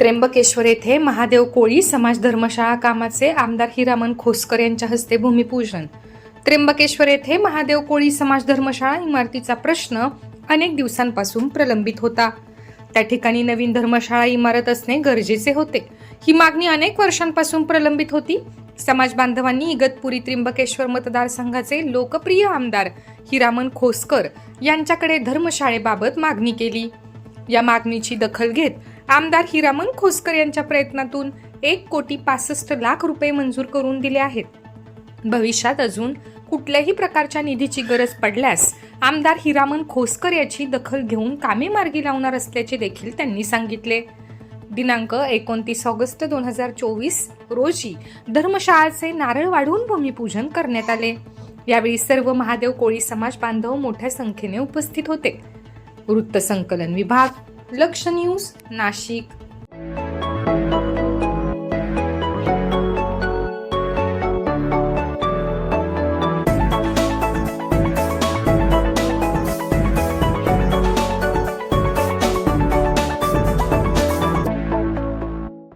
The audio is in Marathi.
त्र्यंबकेश्वर येथे महादेव कोळी समाज धर्मशाळा कामाचे आमदार हिरामन खोसकर यांच्या हस्ते भूमिपूजन. त्र्यंबकेश्वर येथे महादेव कोळी समाज धर्मशाळा इमारतीचा प्रश्न अनेक दिवसांपासून प्रलंबित होता. त्या ठिकाणी नवीन धर्मशाळा इमारत असणे गरजेचे होते. ही मागणी अनेक वर्षांपासून प्रलंबित होती. समाज बांधवांनी इगतपुरी त्र्यंबकेश्वर मतदारसंघाचे लोकप्रिय आमदार हिरामन खोसकर यांच्याकडे धर्मशाळेबाबत मागणी केली. या मागणीची दखल घेत आमदार हिरामन खोसकर यांच्या प्रयत्नातून एक कोटी पासष्ट लाख रुपये मंजूर करून दिले आहेत. भविष्यात अजून कुठल्याही प्रकारच्या निधीची गरज पडल्यास आमदार हिरामन खोसकर याची दखल घेऊन कामे मार्गी लावणार असल्याचे देखील त्यांनी सांगितले. दिनांक एकोणतीस ऑगस्ट दोन हजार चोवीस रोजी धर्मशाळाचे नारळ वाढवून भूमिपूजन करण्यात आले. यावेळी सर्व महादेव कोळी समाज बांधव मोठ्या संख्येने उपस्थित होते. वृत्तसंकलन विभाग लक्ष न्यूज नाशिक.